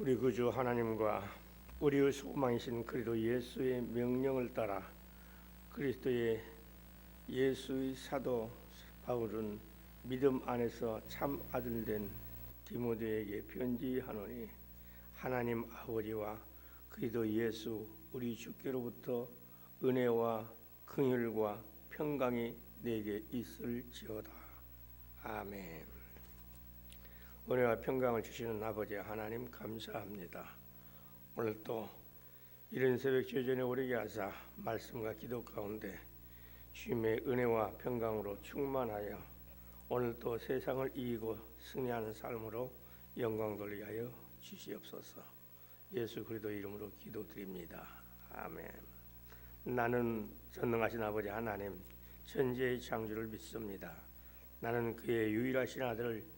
우리 구주 하나님과 우리의 소망이신 그리스도 예수의 명령을 따라 그리스도의 예수의 사도 바울은 믿음 안에서 참 아들된 디모데에게 편지하노니 하나님 아버지와 그리스도 예수 우리 주께로부터 은혜와 긍휼과 평강이 내게 있을지어다. 아멘. 은혜와 평강을 주시는 아버지 하나님 감사합니다. 오늘 또 이른 새벽 제전에 오르게 하사 말씀과 기도 가운데 주님의 은혜와 평강으로 충만하여 오늘 또 세상을 이기고 승리하는 삶으로 영광 돌리게 하여 주시옵소서. 예수 그리스도 이름으로 기도드립니다. 아멘. 나는 전능하신 아버지 하나님 천지의 창조를 믿습니다. 나는 그의 유일하신 아들을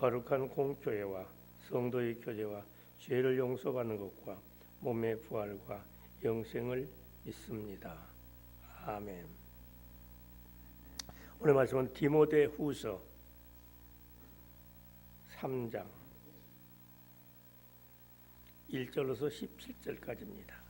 거룩한 공교회와 성도의 교제와 죄를 용서받는 것과 몸의 부활과 영생을 믿습니다. 아멘. 오늘 말씀은 디모데 후서 3장 1절로서 17절까지입니다.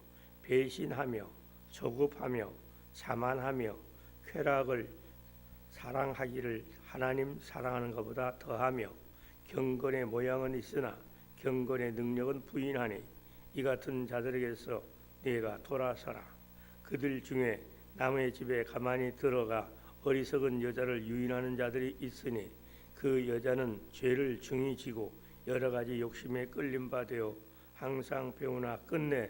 배신하며 조급하며 자만하며 쾌락을 사랑하기를 하나님 사랑하는 것보다 더하며 경건의 모양은 있으나 경건의 능력은 부인하니 이 같은 자들에게서 네가 돌아서라. 그들 중에 남의 집에 가만히 들어가 어리석은 여자를 유인하는 자들이 있으니 그 여자는 죄를 중히 지고 여러 가지 욕심에 끌림 받되어 항상 배우나 끝내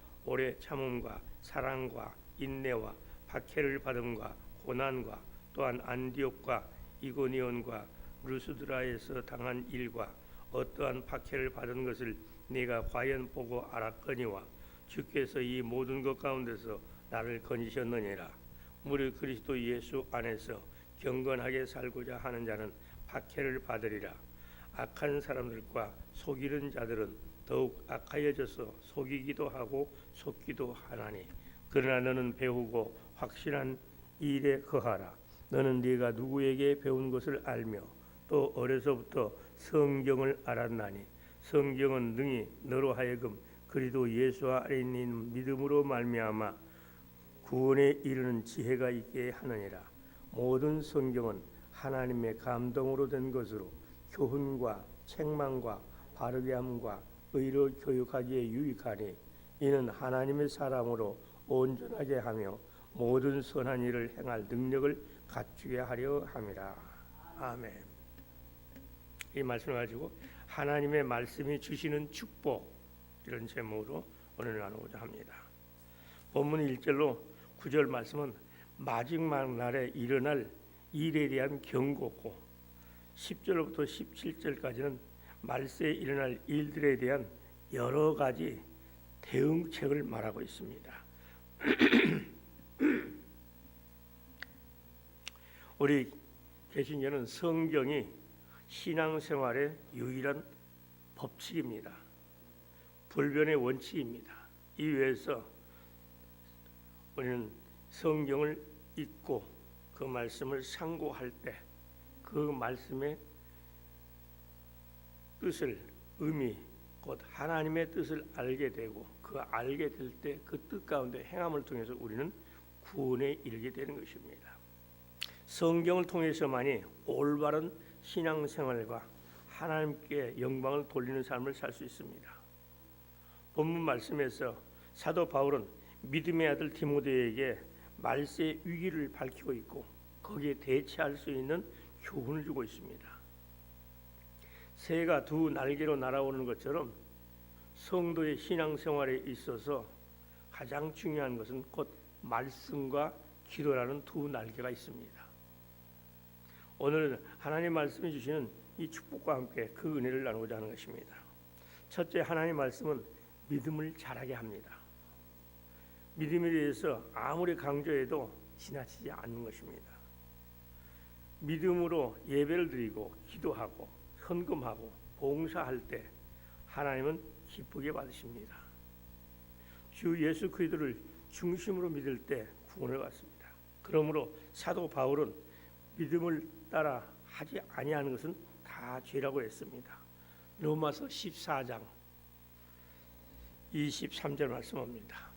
오래 참음과 사랑과 인내와 박해를 받음과 고난과 또한 안디옥과 이고니온과 루스드라에서 당한 일과 어떠한 박해를 받은 것을 내가 과연 보고 알았거니와 주께서 이 모든 것 가운데서 나를 건지셨느니라. 무릇 그리스도 예수 안에서 경건하게 살고자 하는 자는 박해를 받으리라. 악한 사람들과 속이는 자들은 더욱 악하여져서 속이기도 하고 속기도 하나니 그러나 너는 배우고 확실한 일에 거하라. 너는 네가 누구에게 배운 것을 알며 또 어려서부터 성경을 알았나니 성경은 능히 너로 하여금 그리도 예수 아래 있는 믿음으로 말미암아 구원에 이르는 지혜가 있게 하느니라. 모든 성경은 하나님의 감동으로 된 것으로 교훈과 책망과 바르게 함과 의로 교육하기에 유익하니 이는 하나님의 사람으로 온전하게 하며 모든 선한 일을 행할 능력을 갖추게 하려 함이라. 아멘. 이 말씀을 가지고 하나님의 말씀이 주시는 축복 이런 제목으로 오늘 나누고자 합니다. 본문 1절로 9절 말씀은 마지막 날에 일어날 일에 대한 경고고 10절부터 17절까지는 말세에 일어날 일들에 대한 여러 가지 대응책을 말하고 있습니다. 우리 개신교는 성경이 신앙생활의 유일한 법칙입니다. 불변의 원칙입니다. 이 위에서 우리는 성경을 읽고 그 말씀을 상고할 때 그 말씀의 뜻을 의미 곧 하나님의 뜻을 알게 되고 그 알게 될 때 그 뜻 가운데 행함을 통해서 우리는 구원에 이르게 되는 것입니다. 성경을 통해서만이 올바른 신앙생활과 하나님께 영광을 돌리는 삶을 살 수 있습니다. 본문 말씀에서 사도 바울은 믿음의 아들 디모데에게 말세의 위기를 밝히고 있고 거기에 대처할 수 있는 교훈을 주고 있습니다. 새가 두 날개로 날아오는 것처럼 성도의 신앙생활에 있어서 가장 중요한 것은 곧 말씀과 기도라는 두 날개가 있습니다. 오늘 하나님 말씀해 주시는 이 축복과 함께 그 은혜를 나누고자 하는 것입니다. 첫째 하나님 말씀은 믿음을 자라게 합니다. 믿음에 대해서 아무리 강조해도 지나치지 않는 것입니다. 믿음으로 예배를 드리고 기도하고 헌금하고 봉사할 때 하나님은 기쁘게 받으십니다. 주 예수 그리스도를 중심으로 믿을 때 구원을 받습니다. 그러므로 사도 바울은 믿음을 따라 하지 아니하는 것은 다 죄라고 했습니다. 로마서 14장 23절 말씀합니다.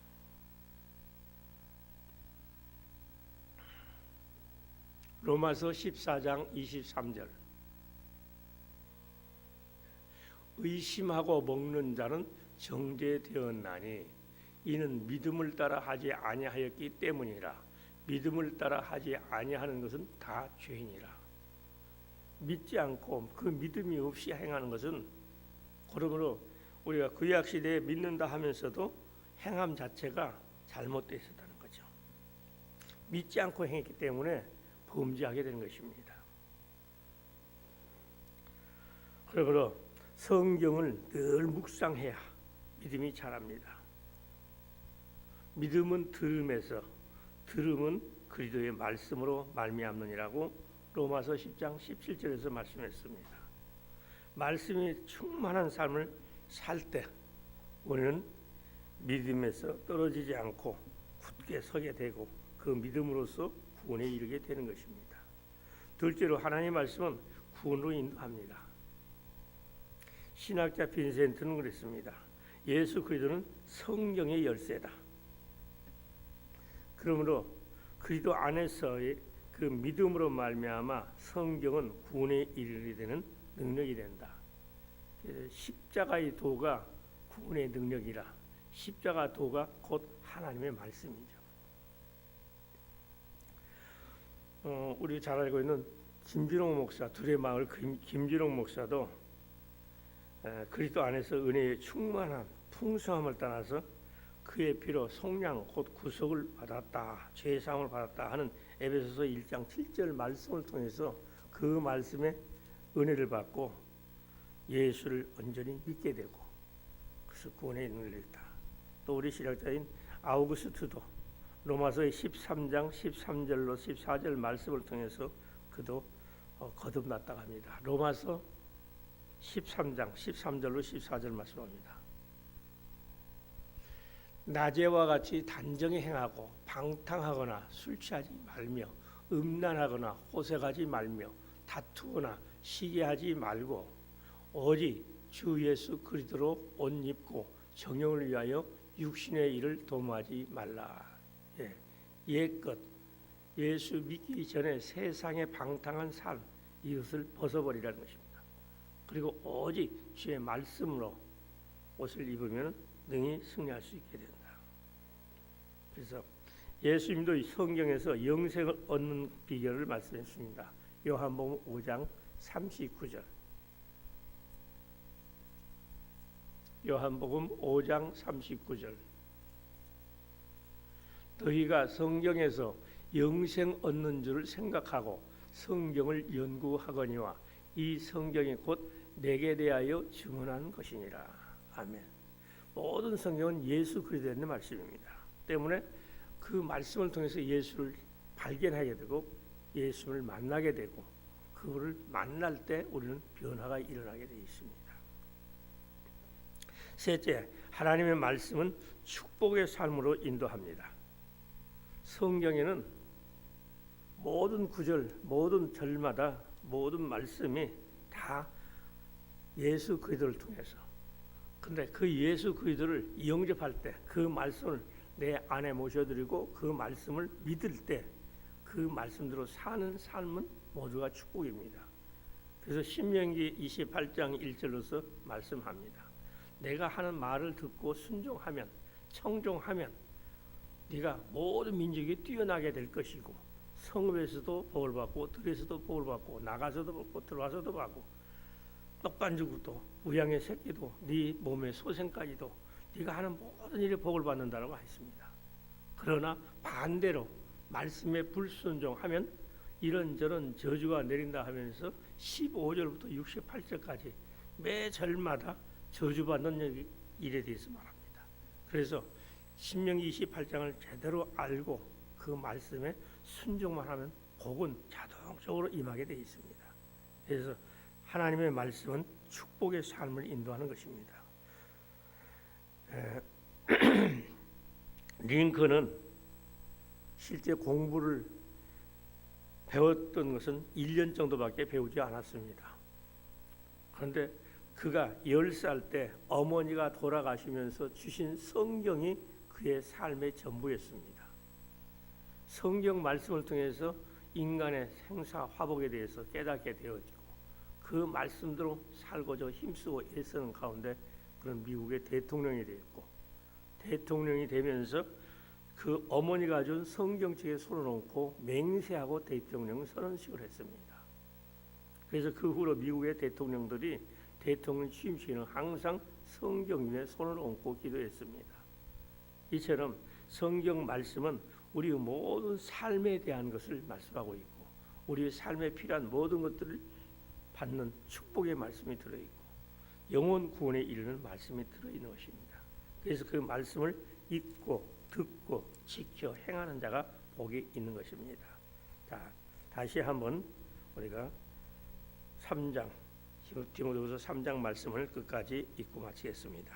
로마서 14장 23절 의심하고 먹는 자는 정죄되었나니 이는 믿음을 따라 하지 아니하였기 때문이라 믿음을 따라 하지 아니하는 것은 다 죄이니라 믿지 않고 그 믿음이 없이 행하는 것은 그러므로 우리가 구약 시대에 믿는다 하면서도 행함 자체가 잘못되어 있었다는 거죠. 믿지 않고 행했기 때문에 범죄하게 되는 것입니다. 그러므로 성경을 늘 묵상해야 믿음이 자랍니다. 믿음은 들음에서 들음은 그리스도의 말씀으로 말미암느니라고 로마서 10장 17절에서 말씀했습니다. 말씀이 충만한 삶을 살 때 우리는 믿음에서 떨어지지 않고 굳게 서게 되고 그 믿음으로써 구원에 이르게 되는 것입니다. 둘째로 하나님의 말씀은 구원으로 인도합니다. 신학자 빈센트는 그랬습니다. 예수 그리스도는 성경의 열쇠다. 그러므로 그리스도 안에서의 그 믿음으로 말미암아 성경은 구원에 이르게 되는 능력이 된다. 그 십자가의 도가 구원의 능력이라 십자가 도가 곧 하나님의 말씀이죠. 어, 우리 잘 알고 있는 김진홍 목사 둘의 마을 김, 김진홍 목사도 에, 그리스도 안에서 은혜의 충만한 풍성함을 떠나서 그의 피로 속량 곧 구속을 받았다 죄 사함을 받았다 하는 에베소서 1장 7절 말씀을 통해서 그 말씀에 은혜를 받고 예수를 온전히 믿게 되고 그래서 구원에 눈을 있다. 또 우리 신학자인 아우구스트도 로마서의 13장 13절로 14절 말씀을 통해서 그도 어, 거듭났다고 합니다. 로마서 13장 13절로 14절 말씀합니다. 낮에와 같이 단정히 행하고 방탕하거나 술 취하지 말며 음란하거나 호색하지 말며 다투거나 시기하지 말고 오직 주 예수 그리스도로 옷 입고 정형을 위하여 육신의 일을 도모하지 말라. 예, 옛것 예수 믿기 전에 세상의 방탕한 삶 이것을 벗어버리라는 것입니다. 그리고 오직 주의 말씀으로 옷을 입으면 능히 승리할 수 있게 된다. 그래서 예수님도 성경에서 영생을 얻는 비결을 말씀했습니다. 요한복음 5장 39절. 요한복음 5장 39절. 너희가 성경에서 영생 얻는 줄을 생각하고 성경을 연구하거니와 이 성경이 곧 내게 대하여 증언한 것이니라. 아멘. 모든 성경은 예수 그리스도의 말씀입니다. 때문에 그 말씀을 통해서 예수를 발견하게 되고 예수를 만나게 되고 그거를 만날 때 우리는 변화가 일어나게 되어 있습니다. 셋째, 하나님의 말씀은 축복의 삶으로 인도합니다. 성경에는 모든 구절, 모든 절마다 모든 말씀이 다 예수 그리스도를 통해서 근데 그 예수 그리스도를 영접할 때 그 말씀을 내 안에 모셔드리고 그 말씀을 믿을 때 그 말씀대로 사는 삶은 모두가 축복입니다. 그래서 신명기 28장 1절로서 말씀합니다. 내가 하는 말을 듣고 순종하면 청종하면 네가 모든 민족이 뛰어나게 될 것이고 성읍에서도 복을 받고 들에서도 복을 받고 나가서도 받고 들어와서도 받고 떡반죽도 우양의 새끼도 네 몸의 소생까지도 네가 하는 모든 일에 복을 받는다라고 했습니다. 그러나 반대로 말씀에 불순종하면 이런저런 저주가 내린다 하면서 15절부터 68절까지 매 절마다 저주받는 일에 대해서 말합니다. 그래서 신명기 28장을 제대로 알고 그 말씀에 순종만 하면 복은 자동적으로 임하게 되어 있습니다. 그래서 하나님의 말씀은 축복의 삶을 인도하는 것입니다. 에, 링컨은 실제 공부를 배웠던 것은 1년 정도밖에 배우지 않았습니다. 그런데 그가 10살 때 어머니가 돌아가시면서 주신 성경이 그의 삶의 전부였습니다. 성경 말씀을 통해서 인간의 생사 화복에 대해서 깨닫게 되어지고 그 말씀대로 살고자 힘쓰고 애쓰는 가운데 그런 미국의 대통령이 되었고 대통령이 되면서 그 어머니가 준 성경책에 손을 얹고 맹세하고 대통령 선언식을 했습니다. 그래서 그 후로 미국의 대통령들이 대통령 취임 시에는 항상 성경 위에 손을 얹고 기도했습니다. 이처럼 성경 말씀은 우리 모든 삶에 대한 것을 말씀하고 있고 우리 삶에 필요한 모든 것들을 받는 축복의 말씀이 들어 있고 영혼 구원에 이르는 말씀이 들어 있는 것입니다. 그래서 그 말씀을 읽고 듣고 지켜 행하는 자가 복이 있는 것입니다. 자, 다시 한번 우리가 3장 디모데후서 3장 말씀을 끝까지 읽고 마치겠습니다.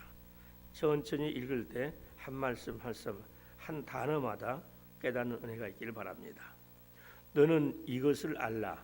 천천히 읽을 때 한 말씀 한 말씀 한 단어마다 깨닫는 은혜가 있기를 바랍니다. 너는 이것을 알라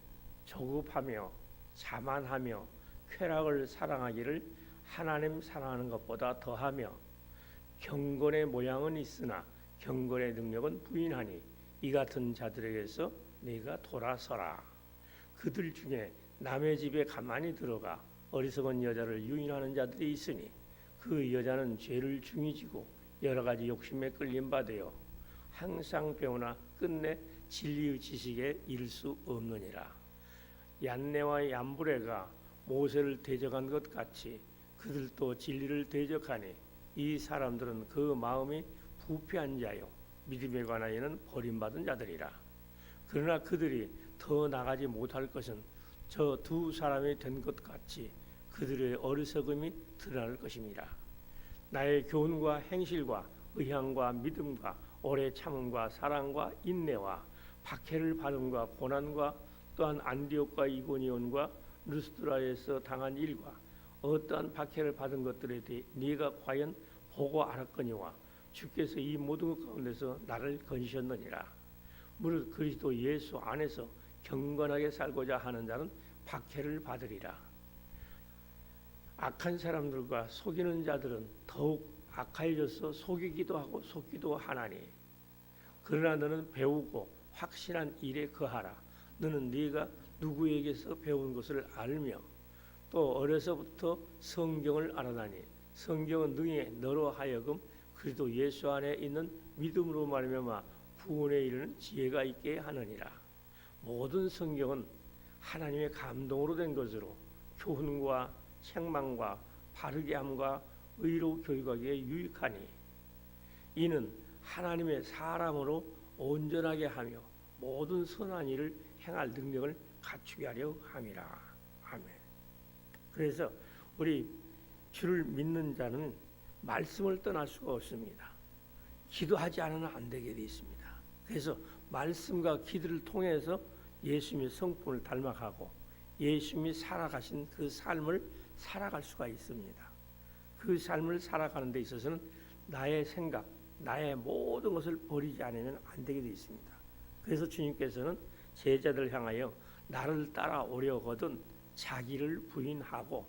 조급하며 자만하며 쾌락을 사랑하기를 하나님 사랑하는 것보다 더하며 경건의 모양은 있으나 경건의 능력은 부인하니 이 같은 자들에게서 네가 돌아서라. 그들 중에 남의 집에 가만히 들어가 어리석은 여자를 유인하는 자들이 있으니 그 여자는 죄를 중히 지고 여러 가지 욕심에 끌림 받아요 항상 배우나 끝내 진리의 지식에 이를 수 없느니라 얀네와 얀브레가 모세를 대적한 것 같이 그들도 진리를 대적하니 이 사람들은 그 마음이 부패한 자요 믿음에 관하여는 버림받은 자들이라 그러나 그들이 더 나가지 못할 것은 저 두 사람이 된 것 같이 그들의 어리석음이 드러날 것입니다. 나의 교훈과 행실과 의향과 믿음과 오래 참음과 사랑과 인내와 박해를 받음과 고난과 또한 안디옥과 이고니온과 루스드라에서 당한 일과 어떠한 박해를 받은 것들에 대해 네가 과연 보고 알았거니와 주께서 이 모든 것 가운데서 나를 건지셨느니라. 무릇 그리스도 예수 안에서 경건하게 살고자 하는 자는 박해를 받으리라. 악한 사람들과 속이는 자들은 더욱 악하여져서 속이기도 하고 속기도 하나니. 그러나 너는 배우고 확신한 일에 거하라 너는 네가 누구에게서 배운 것을 알며 또 어려서부터 성경을 알아다니 성경은 능히 너로 하여금 그리스도 예수 안에 있는 믿음으로 말미암아 구원에 이르는 지혜가 있게 하느니라. 모든 성경은 하나님의 감동으로 된 것으로 교훈과 책망과 바르게 함과 의로 교육하기에 유익하니 이는 하나님의 사람으로 온전하게 하며 모든 선한 일을 행할 능력을 갖추게 하려 함이라. 아멘. 그래서 우리 주를 믿는 자는 말씀을 떠날 수가 없습니다. 기도하지 않으면 안 되게 되어 있습니다. 그래서 말씀과 기도를 통해서 예수님의 성품을 닮아가고 예수님이 살아가신 그 삶을 살아갈 수가 있습니다. 그 삶을 살아가는 데 있어서는 나의 생각, 나의 모든 것을 버리지 않으면 안 되게 되어 있습니다. 그래서 주님께서는 제자들 향하여 나를 따라오려거든 자기를 부인하고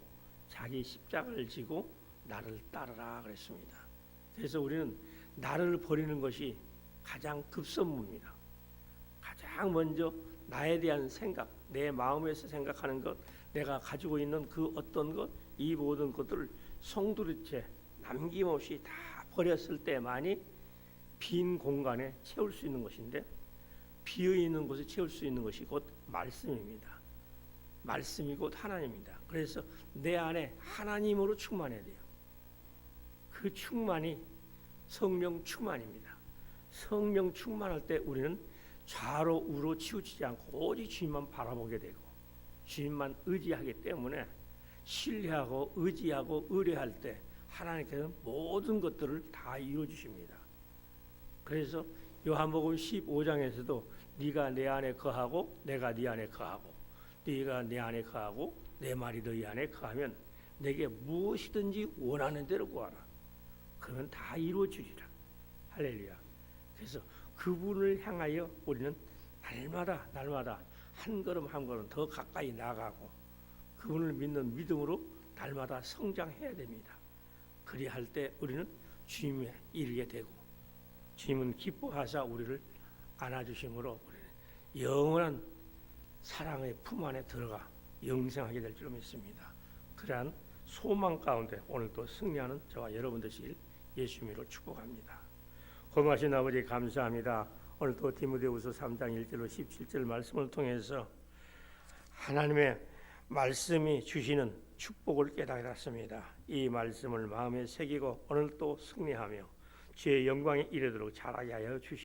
자기 십자가를 지고 나를 따르라 그랬습니다. 그래서 우리는 나를 버리는 것이 가장 급선무입니다. 가장 먼저 나에 대한 생각, 내 마음에서 생각하는 것, 내가 가지고 있는 그 어떤 것, 이 모든 것들을 송두리째 남김없이 다 버렸을 때만이 빈 공간에 채울 수 있는 것인데 비어 있는 곳에 채울 수 있는 것이 곧 말씀입니다. 말씀이 곧 하나님입니다. 그래서 내 안에 하나님으로 충만해야 돼요. 그 충만이 성령 충만입니다. 성령 충만할 때 우리는 좌로 우로 치우치지 않고 오직 주님만 바라보게 되고 주님만 의지하기 때문에 신뢰하고 의지하고 의뢰할 때 하나님께서는 모든 것들을 다 이루어 주십니다. 그래서 요한복음 15장에서도 네가 내 안에 거하고 내가 네 안에 거하고 네가 내 안에 거하고 내 말이 너희 안에 거하면 내게 무엇이든지 원하는 대로 구하라. 그러면 다 이루어 주리라. 할렐루야. 그래서 그분을 향하여 우리는 날마다 날마다 한 걸음 한 걸음 더 가까이 나가고 그분을 믿는 믿음으로 날마다 성장해야 됩니다. 그리할 때 우리는 주님에 이르게 되고 주님은 기뻐하사 우리를 안아주심으로 우리는 영원한 사랑의 품 안에 들어가 영생하게 될 줄 믿습니다. 그러한 소망 가운데 오늘 또 승리하는 저와 여러분 되실 예수님으로 축복합니다. 고마신 아버지 감사합니다. 오늘 또 디모데후서 3장 1절로 17절 말씀을 통해서 하나님의 말씀이 주시는 축복을 깨달았습니다. 이 말씀을 마음에 새기고 오늘 또 승리하며 주의 영광에 이르도록 잘하게 하여 주시.